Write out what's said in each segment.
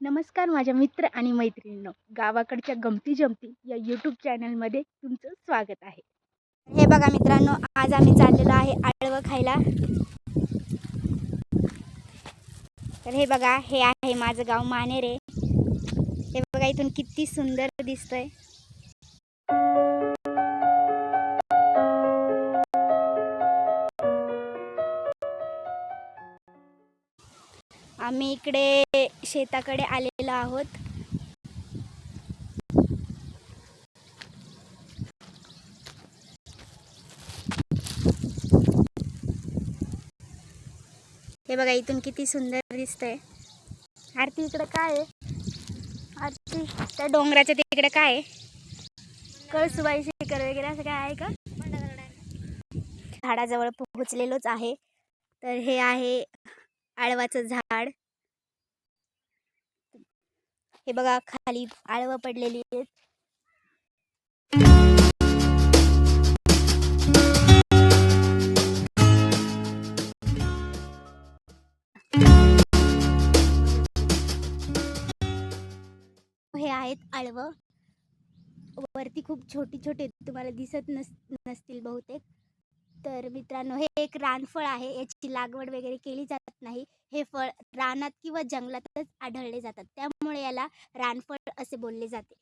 नमस्कार माझ्या मित्र आणि मैत्रिणींनो. गावाकडच्या गमती जमती या यूट्यूब चॅनलमध्ये तुमचं स्वागत आहे. हे बघा मित्रांनो आज आम्ही चाललेलो आहे आळवं खायला. तर हे बघा हे आहे माझं गाव मानेरे. हे बघा इथून किती सुंदर दिसतंय. आम्ही इकडे शेताकडे आलेलो आहोत. हे बघा इथून किती सुंदर दिसतंय. आरती इकडे काय आहे? आरती त्या डोंगराच्या तिकडे काय आहे? कळसुबाई शेकर वगैरे असं काय आहे का? झाडाजवळ पोहोचलेलोच आहे. तर हे आहे आळवाचं झाड. हे बघा खाली आळवं पडलेली आहेत. हे आहेत आळवं. वरती खूप छोटी छोटे तुम्हाला दिसत नस नसतील बहुतेक. तर मित्रांनो हे एक रानफळ आहे. याची लागवड वगैरे केली जात नाही. हे फळ रानात किंवा जंगलातच आढळले जातात. त्यामुळे याला रानफळ असे बोलले जाते.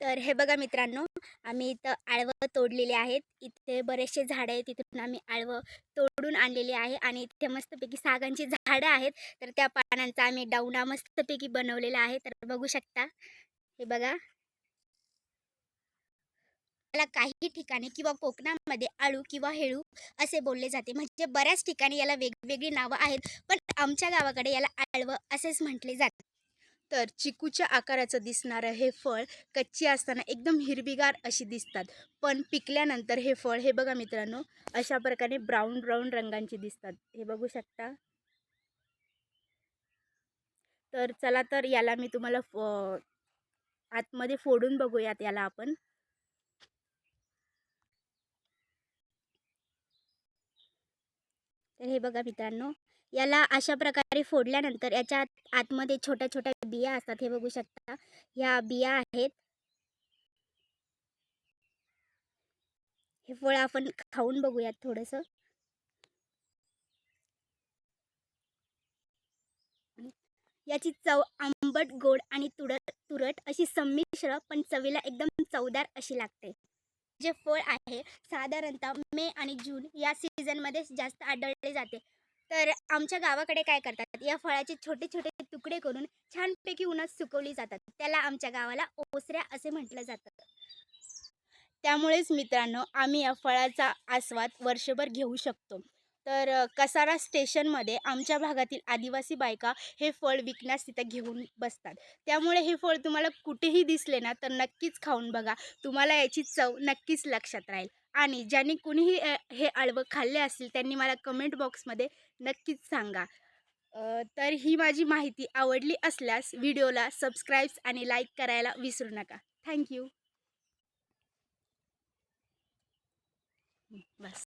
तर हे बघा मित्रांनो आम्ही इथं आळवं तोडलेले आहेत. इथे बरेचसे झाडं आहेत. तिथून आम्ही आळवं तोडून आणलेले आहे आणि इथे मस्तपैकी सागांची झाडं आहेत. तर त्या पानांचा आम्ही डावणा मस्तपैकी बनवलेला आहे. तर बघू शकता. हे बघा. याला काही ठिकाणी किंवा कोकणामध्ये आळू किंवा हेळू असे बोलले जाते. म्हणजे बऱ्याच ठिकाणी याला वेगवेगळी नावं आहेत पण आमच्या गावाकडे याला आळवं असेच म्हटले जाते. तर चिकूच्या आकाराचं दिसणारं हे फळ कच्ची असताना एकदम हिरवीगार अशी दिसतात. पण पिकल्यानंतर हे फळ हे बघा मित्रांनो अशा प्रकारे ब्राऊन ब्राऊन रंगांची दिसतात. हे बघू शकता. तर चला तर याला मी तुम्हाला फ- आतमध्ये फोडून बघूयात याला आपण. तर हे बघा मित्रांनो याला अशा प्रकारे फोडल्यानंतर याच्या आतमध्ये छोट्या छोट्या बिया असतात. हे बघू शकता. ह्या बिया आहेत. हे फळ आपण खाऊन बघूयात थोडंसं. याची चव आंबट गोड आणि तुरट तुरट अशी संमिश्र पण चवीला एकदम चवदार अशी लागते. जे फळ आहे साधारणतः मे आणि जून या सीझनमध्ये जास्त आढळले जाते. तर आमच्या गावाकडे काय करतात या फळाचे छोटे छोटे तुकडे करून छानपैकी उन्हात सुकवली जातात. त्याला आमच्या गावाला ओसऱ्या असे म्हटलं जातं. त्यामुळेच मित्रांनो आम्ही या फळाचा आस्वाद वर्षभर घेऊ शकतो. तर कसारा स्टेशनमध्ये आमच्या भागातील आदिवासी बायका हे फळ विकण्यास तिथं घेऊन बसतात. त्यामुळे हे फळ तुम्हाला कुठेही दिसले ना तर नक्कीच खाऊन बघा. तुम्हाला याची चव नक्कीच लक्षात राहील. आणि ज्यांनी कुणीही हे आळवं खाल्ले असतील त्यांनी मला कमेंट बॉक्समध्ये नक्कीच सांगा. तर ही माझी माहिती आवडली असल्यास व्हिडिओला सबस्क्राईब्स आणि लाईक करायला विसरू नका. थँक्यू बस.